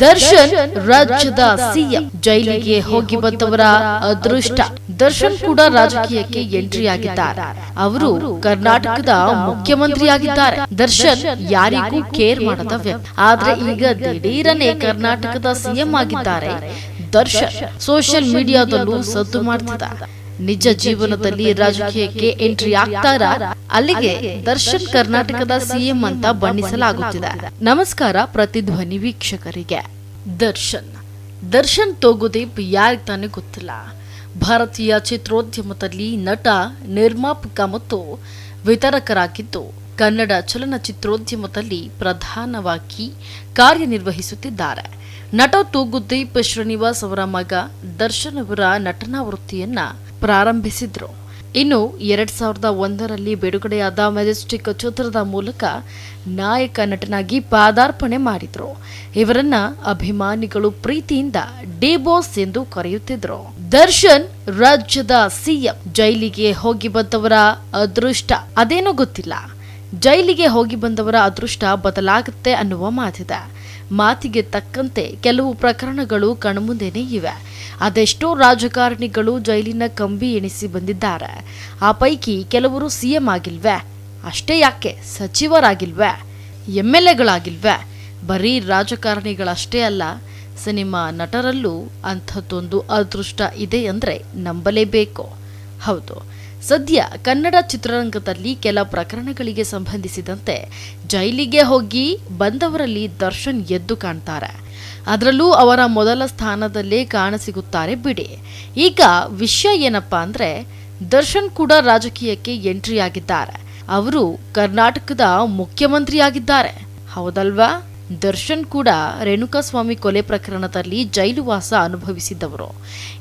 ದರ್ಶನ್ ರಾಜ್ಯದ ಸಿಎಂ. ಜೈಲಿಗೆ ಹೋಗಿ ಬಂದವರ ಅದೃಷ್ಟ. ದರ್ಶನ್ ಕೂಡ ರಾಜಕೀಯಕ್ಕೆ ಎಂಟ್ರಿ ಆಗಿದ್ದಾರೆ. ಅವರು ಕರ್ನಾಟಕದ ಮುಖ್ಯಮಂತ್ರಿ ಆಗಿದ್ದಾರೆ. ದರ್ಶನ್ ಯಾರಿಗೂ ಕೇರ್ ಮಾಡದ ವ್ಯಕ್ತಿ ಆದ್ರೆ ಈಗ ದಿಢೀರನೆ ಕರ್ನಾಟಕದ ಸಿಎಂ ಆಗಿದ್ದಾರೆ. ದರ್ಶನ್ ಸೋಷಿಯಲ್ ಮೀಡಿಯಾದಲ್ಲೂ ಸದ್ದು ಮಾಡ್ತಿದ್ದಾರೆ. ನಿಜ ಜೀವನದಲ್ಲಿ ರಾಜಕೀಯಕ್ಕೆ ಎಂಟ್ರಿ ಆಗ್ತಾರ? ಅಲ್ಲಿಗೆ ದರ್ಶನ್ ಕರ್ನಾಟಕದ ಸಿಎಂ ಅಂತ ಬಣ್ಣಿಸಲಾಗುತ್ತಿದೆ. ನಮಸ್ಕಾರ ಪ್ರತಿಧ್ವನಿ ವೀಕ್ಷಕರಿಗೆ. ದರ್ಶನ್. ದರ್ಶನ್ ತೋಗುದೀಪ್ ಯಾರಿಗೆ ತಾನೇ ಗೊತ್ತಿಲ್ಲ. ಭಾರತೀಯ ಚಿತ್ರೋದ್ಯಮದಲ್ಲಿ ನಟ, ನಿರ್ಮಾಪಕ ಮತ್ತು ವಿತರಕರಾಗಿದ್ದು, ಕನ್ನಡ ಚಲನಚಿತ್ರೋದ್ಯಮದಲ್ಲಿ ಪ್ರಧಾನವಾಗಿ ಕಾರ್ಯನಿರ್ವಹಿಸುತ್ತಿದ್ದಾರೆ. ನಟ ತೂಗುದೀಪ್ ಶ್ರೀನಿವಾಸ್ ಅವರ ಮಗ ದರ್ಶನ್ ಅವರ ನಟನಾ ವೃತ್ತಿಯನ್ನ ಪ್ರಾರಂಭಿಸಿದ್ರು. ಇನ್ನು ಎರಡ್ ಸಾವಿರದ ಒಂದರಲ್ಲಿ ಬಿಡುಗಡೆಯಾದ ಮೆಜೆಸ್ಟಿಕ್ ಚಿತ್ರದ ಮೂಲಕ ನಾಯಕ ನಟನಾಗಿ ಪಾದಾರ್ಪಣೆ ಮಾಡಿದ್ರು. ಇವರನ್ನ ಅಭಿಮಾನಿಗಳು ಪ್ರೀತಿಯಿಂದ ಡಿ ಬಾಸ್ ಎಂದು ಕರೆಯುತ್ತಿದ್ರು. ದರ್ಶನ್ ರಾಜ್ಯದ ಸಿಎಂ. ಜೈಲಿಗೆ ಹೋಗಿ ಬಂದವರ ಅದೃಷ್ಟ ಅದೇನೋ ಗೊತ್ತಿಲ್ಲ. ಜೈಲಿಗೆ ಹೋಗಿ ಬಂದವರ ಅದೃಷ್ಟ ಬದಲಾಗುತ್ತೆ ಅನ್ನುವ ಮಾತಿದೆ. ಮಾತಿಗೆ ತಕ್ಕಂತೆ ಕೆಲವು ಪ್ರಕರಣಗಳು ಕಣ್ಮುಂದೆನೇ ಇವೆ. ಅದೆಷ್ಟೋ ರಾಜಕಾರಣಿಗಳು ಜೈಲಿನ ಕಂಬಿ ಎಣಿಸಿ ಬಂದಿದ್ದಾರೆ. ಆ ಪೈಕಿ ಕೆಲವರು ಸಿಎಂ ಆಗಿಲ್ವೇ? ಅಷ್ಟೇ ಯಾಕೆ? ಸಚಿವರಾಗಿಲ್ವೇ? ಎಂ ಎಲ್ ಎಗಳಾಗಿಲ್ವೇ ಬರೀ ರಾಜಕಾರಣಿಗಳಷ್ಟೇ ಅಲ್ಲ, ಸಿನಿಮಾ ನಟರಲ್ಲೂ ಅಂಥದ್ದೊಂದು ಅದೃಷ್ಟ ಇದೆ ಅಂದರೆ ನಂಬಲೇಬೇಕು. ಹೌದು. ಸದ್ಯ ಕನ್ನಡ ಚಿತ್ರರಂಗದಲ್ಲಿ ಕೆಲ ಪ್ರಕರಣಗಳಿಗೆ ಸಂಬಂಧಿಸಿದಂತೆ ಜೈಲಿಗೆ ಹೋಗಿ ಬಂದವರಲ್ಲಿ ದರ್ಶನ್ ಎದ್ದು ಕಾಣ್ತಾರೆ. ಅದರಲ್ಲೂ ಅವರ ಮೊದಲ ಸ್ಥಾನದಲ್ಲೇ ಕಾಣಸಿಗುತ್ತಾರೆ ಬಿಡಿ. ಈಗ ವಿಷಯ ಏನಪ್ಪಾ ಅಂದ್ರೆ, ದರ್ಶನ್ ಕೂಡ ರಾಜಕೀಯಕ್ಕೆ ಎಂಟ್ರಿ ಆಗಿದ್ದಾರೆ ಅವರು ಕರ್ನಾಟಕದ ಮುಖ್ಯಮಂತ್ರಿಯಾಗಿದ್ದಾರೆ. ಹೌದಲ್ವಾ? ದರ್ಶನ್ ಕೂಡ ರೇಣುಕಾಸ್ವಾಮಿ ಕೊಲೆ ಪ್ರಕರಣದಲ್ಲಿ ಜೈಲುವಾಸ ಅನುಭವಿಸಿದ್ದವರು.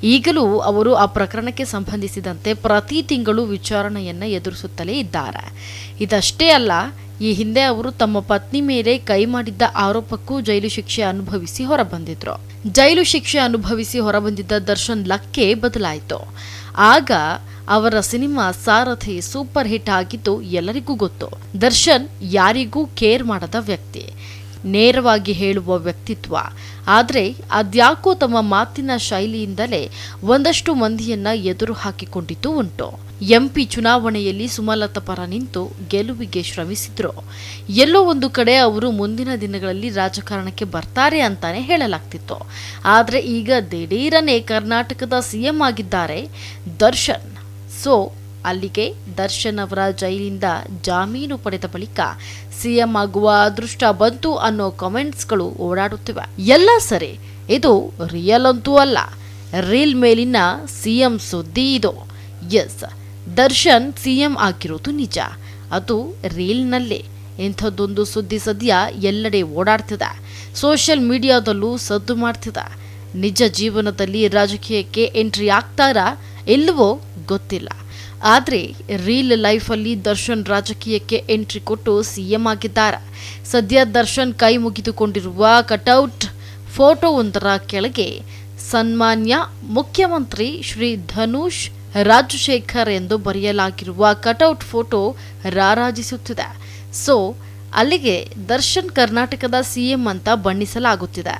ಈಗಲೂ ಅವರು ಆ ಪ್ರಕರಣಕ್ಕೆ ಸಂಬಂಧಿಸಿದಂತೆ ಪ್ರತಿ ತಿಂಗಳು ವಿಚಾರಣೆಯನ್ನು ಎದುರಿಸುತ್ತಲೇ ಇದ್ದಾರೆ. ಇದಷ್ಟೇ ಅಲ್ಲ, ಈ ಹಿಂದೆ ಅವರು ತಮ್ಮ ಪತ್ನಿ ಮೇಲೆ ಕೈ ಮಾಡಿದ್ದ ಆರೋಪಕ್ಕೂ ಜೈಲು ಶಿಕ್ಷೆ ಅನುಭವಿಸಿ ಹೊರಬಂದಿದ್ರು. ಜೈಲು ಶಿಕ್ಷೆ ಅನುಭವಿಸಿ ಹೊರಬಂದಿದ್ದ ದರ್ಶನ್ ಲಕ್ಕೆ ಬದಲಾಯಿತು. ಆಗ ಅವರ ಸಿನಿಮಾ ಸಾರಥಿ ಸೂಪರ್ ಹಿಟ್ ಆಗಿದ್ದು ಎಲ್ಲರಿಗೂ ಗೊತ್ತು. ದರ್ಶನ್ ಯಾರಿಗೂ ಕೇರ್ ಮಾಡದ ವ್ಯಕ್ತಿ. ನೇರವಾಗಿ ಹೇಳುವ ವ್ಯಕ್ತಿತ್ವ. ಆದರೆ ಅದ್ಯಾಕೋ ತಮ್ಮ ಮಾತಿನ ಶೈಲಿಯಿಂದಲೇ ಒಂದಷ್ಟು ಮಂದಿಯನ್ನ ಎದುರು ಹಾಕಿಕೊಂಡಿದ್ದು ಉಂಟು. ಎಂಪಿ ಚುನಾವಣೆಯಲ್ಲಿ ಸುಮಲತಾ ಪರ ನಿಂತು ಗೆಲುವಿಗೆ ಶ್ರಮಿಸಿದ್ರು. ಎಲ್ಲೋ ಒಂದು ಕಡೆ ಅವರು ಮುಂದಿನ ದಿನಗಳಲ್ಲಿ ರಾಜಕಾರಣಕ್ಕೆ ಬರ್ತಾರೆ ಅಂತಾನೆ ಹೇಳಲಾಗ್ತಿತ್ತು. ಆದರೆ ಈಗ ದಿಢೀರನೇ ಕರ್ನಾಟಕದ ಸಿಎಂ ಆಗಿದ್ದಾರೆ ದರ್ಶನ್. ಸೊ ಅಲ್ಲಿಗೆ ದರ್ಶನ್ ಅವರ ಜೈಲಿಂದ ಜಾಮೀನು ಪಡೆದ ಬಳಿಕ ಸಿಎಂ ಆಗುವ ಅದೃಷ್ಟ ಬಂತು ಅನ್ನೋ ಕಮೆಂಟ್ಸ್ಗಳು ಓಡಾಡುತ್ತಿವೆ. ಎಲ್ಲ ಸರಿ, ಇದು ರಿಯಲ್ ಅಂತೂ ಅಲ್ಲ. ರೀಲ್ ಮೇಲಿನ ಸಿಎಂ ಸುದ್ದಿ ಇದು. ಎಸ್ ದರ್ಶನ್ ಸಿಎಂ ಆಗಿರೋದು ನಿಜ. ಅದು ರೀಲ್ನಲ್ಲೇ ಇಂಥದ್ದೊಂದು ಸುದ್ದಿ ಸದ್ಯ ಎಲ್ಲೆಡೆ ಓಡಾಡ್ತಿದೆ. ಸೋಷಿಯಲ್ ಮೀಡಿಯಾದಲ್ಲೂ ಸದ್ದು ಮಾಡ್ತಿದೆ. ನಿಜ ಜೀವನದಲ್ಲಿ ರಾಜಕೀಯಕ್ಕೆ ಎಂಟ್ರಿ ಆಗ್ತಾರಾ ಇಲ್ಲವೋ ಗೊತ್ತಿಲ್ಲ. ಆದರೆ ರೀಲ್ ಲೈಫಲ್ಲಿ ದರ್ಶನ್ ರಾಜಕೀಯಕ್ಕೆ ಎಂಟ್ರಿ ಕೊಟ್ಟು ಸಿಎಂ ಆಗಿದ್ದಾರೆ. ಸದ್ಯ ದರ್ಶನ್ ಕೈ ಮುಗಿದುಕೊಂಡಿರುವ ಕಟೌಟ್ ಫೋಟೋವೊಂದರ ಕೆಳಗೆ ಸನ್ಮಾನ್ಯ ಮುಖ್ಯಮಂತ್ರಿ ಶ್ರೀ ಧನುಷ್ ರಾಜಶೇಖರ್ ಎಂದು ಬರೆಯಲಾಗಿರುವ ಕಟೌಟ್ ಫೋಟೋ ರಾರಾಜಿಸುತ್ತಿದೆ. ಸೊ ಅಲ್ಲಿಗೆ ದರ್ಶನ್ ಕರ್ನಾಟಕದ ಸಿಎಂ ಅಂತ ಬಣ್ಣಿಸಲಾಗುತ್ತಿದೆ.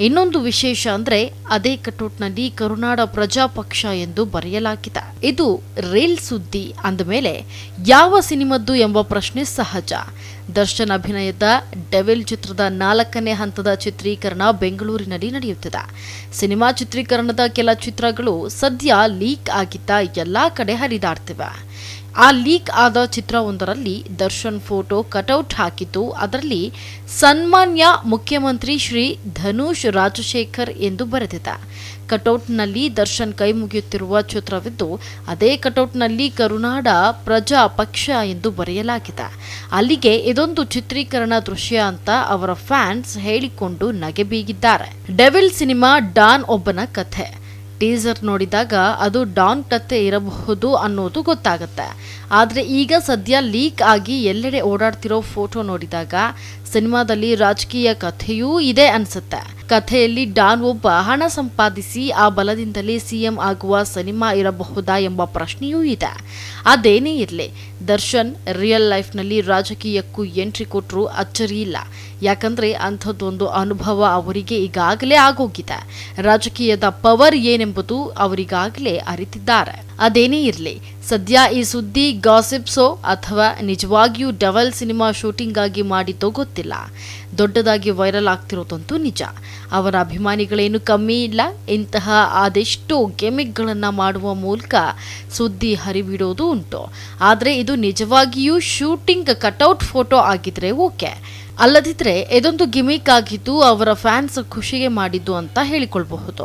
ಇನ್ನೊಂದು ವಿಶೇಷ ಅಂದ್ರೆ ಅದೇ ಕಟೌಟ್ನಲ್ಲಿ ಕರುನಾಡ ಪ್ರಜಾಪಕ್ಷ ಎಂದು ಬರೆಯಲಾಗಿದೆ. ಇದು ರೇಲ್ ಸುದ್ದಿ ಅಂದ ಮೇಲೆ ಯಾವ ಸಿನಿಮದ್ದು ಎಂಬ ಪ್ರಶ್ನೆ ಸಹಜ. ದರ್ಶನ್ ಅಭಿನಯದ ಡೆವಿಲ್ ಚಿತ್ರದ ನಾಲ್ಕನೇ ಹಂತದ ಚಿತ್ರೀಕರಣ ಬೆಂಗಳೂರಿನಲ್ಲಿ ನಡೆಯುತ್ತಿದೆ. ಸಿನಿಮಾ ಚಿತ್ರೀಕರಣದ ಕೆಲ ಚಿತ್ರಗಳು ಸದ್ಯ ಲೀಕ್ ಆಗಿದ್ದ ಎಲ್ಲಾ ಕಡೆ ಹರಿದಾಡ್ತಿವೆ. ಆ ಲೀಕ್ ಆದ ಚಿತ್ರವೊಂದರಲ್ಲಿ ದರ್ಶನ್ ಫೋಟೋ ಕಟೌಟ್ ಹಾಕಿದ್ದು ಅದರಲ್ಲಿ ಸನ್ಮಾನ್ಯ ಮುಖ್ಯಮಂತ್ರಿ ಶ್ರೀ ಧನುಷ್ ರಾಜಶೇಖರ್ ಎಂದು ಬರೆದಿದೆ ಕಟೌಟ್ನಲ್ಲಿ ದರ್ಶನ್ ಕೈ ಮುಗಿಯುತ್ತಿರುವ ಚಿತ್ರವಿದ್ದು, ಅದೇ ಕಟೌಟ್ನಲ್ಲಿ ಕರುನಾಡ ಪ್ರಜಾ ಪಕ್ಷ ಎಂದು ಬರೆಯಲಾಗಿದೆ. ಅಲ್ಲಿಗೆ ಇದೊಂದು ಚಿತ್ರೀಕರಣ ದೃಶ್ಯ ಅಂತ ಅವರ ಫ್ಯಾನ್ಸ್ ಹೇಳಿಕೊಂಡು ನಗೆ ಬೀಗಿದ್ದಾರೆ. ಡೆವಿಲ್ ಸಿನಿಮಾ ಡಾನ್ ಒಬ್ಬನ ಕಥೆ. ಟೀಸರ್ ನೋಡಿದಾಗ ಅದು ಡಾನ್ ಕತ್ತೆ ಇರಬಹುದು ಅನ್ನೋದು ಗೊತ್ತಾಗುತ್ತೆ. ಆದರೆ ಈಗ ಸದ್ಯ ಲೀಕ್ ಆಗಿ ಎಲ್ಲೆಡೆ ಓಡಾಡ್ತಿರೋ ಫೋಟೋ ನೋಡಿದಾಗ ಸಿನಿಮಾದಲ್ಲಿ ರಾಜಕೀಯ ಕಥೆಯೂ ಇದೆ ಅನ್ಸುತ್ತೆ. ಕಥೆಯಲ್ಲಿ ಡಾನ್ ಒಬ್ಬ ಹಣ ಸಂಪಾದಿಸಿ ಆ ಬಲದಿಂದಲೇ ಸಿಎಂ ಆಗುವ ಸಿನಿಮಾ ಇರಬಹುದಾ ಎಂಬ ಪ್ರಶ್ನೆಯೂ ಇದೆ. ಅದೇನೇ ಇರಲಿ, ದರ್ಶನ್ ರಿಯಲ್ ಲೈಫ್ನಲ್ಲಿ ರಾಜಕೀಯಕ್ಕೂ ಎಂಟ್ರಿ ಕೊಟ್ಟರು ಅಚ್ಚರಿ ಇಲ್ಲ. ಯಾಕಂದ್ರೆ ಅಂಥದ್ದೊಂದು ಅನುಭವ ಅವರಿಗೆ ಈಗಾಗಲೇ ಆಗೋಗಿದೆ. ರಾಜಕೀಯದ ಪವರ್ ಏನೆಂಬುದು ಅವರಿಗಾಗಲೇ ಅರಿತಿದ್ದಾರೆ. ಅದೇನೇ ಇರಲಿ. ಸದ್ಯ ಈ ಸುದ್ದಿ ಗಾಸಿಪ್ಸೋ ಅಥವಾ ನಿಜವಾಗಿಯೂ ಡಬಲ್ ಸಿನಿಮಾ ಶೂಟಿಂಗ್ ಆಗಿ ಮಾಡಿದ್ದೋ ಗೊತ್ತಿಲ್ಲ. ದೊಡ್ಡದಾಗಿ ವೈರಲ್ ಆಗ್ತಿರೋದಂತೂ ನಿಜ. ಅವರ ಅಭಿಮಾನಿಗಳೇನು ಕಮ್ಮಿ ಇಲ್ಲ. ಇಂತಹ ಅದೆಷ್ಟೋ ಗೆಮಿಕ್ಗಳನ್ನು ಮಾಡುವ ಮೂಲಕ ಸುದ್ದಿ ಹರಿಬಿಡೋದು ಉಂಟು. ಆದರೆ ಇದು ನಿಜವಾಗಿಯೂ ಶೂಟಿಂಗ್ ಕಟೌಟ್ ಫೋಟೋ ಆಗಿದ್ರೆ ಓಕೆ. ಅಲ್ಲದಿದ್ದರೆ ಇದೊಂದು ಗಿಮಿಕ್ ಆಗಿದ್ದು ಅವರ ಫ್ಯಾನ್ಸ್ ಖುಷಿಗೆ ಮಾಡಿದ್ದು ಅಂತ ಹೇಳಿಕೊಳ್ಬಹುದು.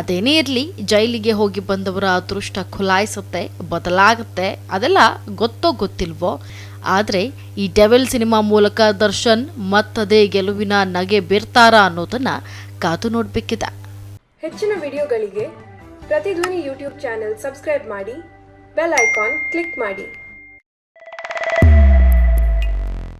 ಅದೇನೇ ಇರಲಿ, ಜೈಲಿಗೆ ಹೋಗಿ ಬಂದವರ ಅದೃಷ್ಟ ಖುಲಾಯಿಸುತ್ತೆ, ಬದಲಾಗುತ್ತೆ, ಅದೆಲ್ಲ ಗೊತ್ತೋ ಗೊತ್ತಿಲ್ವೋ? ಆದರೆ ಈ ಡೆವೆಲ್ ಸಿನಿಮಾ ಮೂಲಕ ದರ್ಶನ್ ಮತ್ತದೇ ಗೆಲುವಿನ ನಗೆ ಬೀರ್ತಾರಾ ಅನ್ನೋದನ್ನ ಕಾದು ನೋಡಬೇಕಿದೆ. ಹೆಚ್ಚಿನ ವಿಡಿಯೋಗಳಿಗೆ ಪ್ರತಿಧ್ವನಿ ಯೂಟ್ಯೂಬ್ ಚಾನೆಲ್ ಸಬ್ಸ್ಕ್ರೈಬ್ ಮಾಡಿ, ಬೆಲ್ ಐಕಾನ್ ಕ್ಲಿಕ್ ಮಾಡಿ.